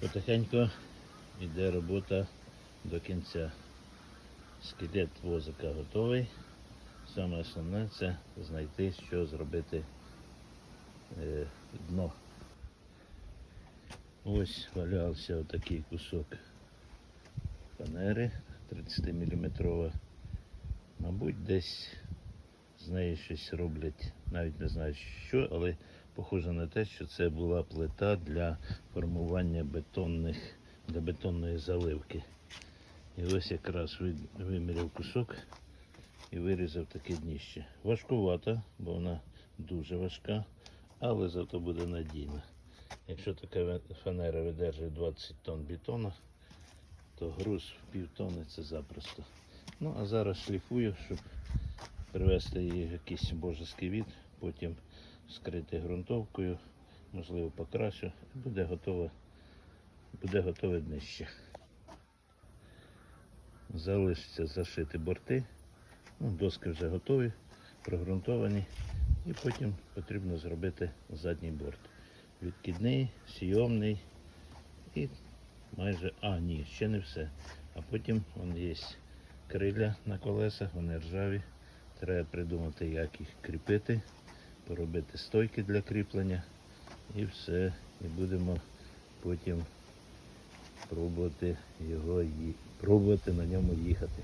Потихеньку йде робота до кінця. Скелет возика готовий. Саме основне це знайти, що зробити е, дно. Ось валявся отакий кусок фанери 30 мм. Мабуть, десь з неї щось роблять, навіть не знаю що, але похоже на те, що це була плита для формування бетонних, для бетонної заливки. І ось якраз виміряв кусок і вирізав таке дніще. Важкувата, бо вона дуже важка, але зато буде надійна. Якщо така фанера видержує 20 тонн бетону, то груз в півтони це запросто. Ну а зараз шліфую, щоб привести її в якийсь божеский від, потім скрити ґрунтовкою, можливо покрашу, і буде готове, буде готове днище. Залишиться зашити борти. Ну, доски вже готові, прогрунтовані. І потім потрібно зробити задній борт. Відкидний, сйомний і майже. А, ні, ще не все. А потім вон є криля на колесах, вони ржаві. Треба придумати, як їх кріпити, поробити стойки для кріплення і все. І будемо потім пробувати його пробувати на ньому їхати.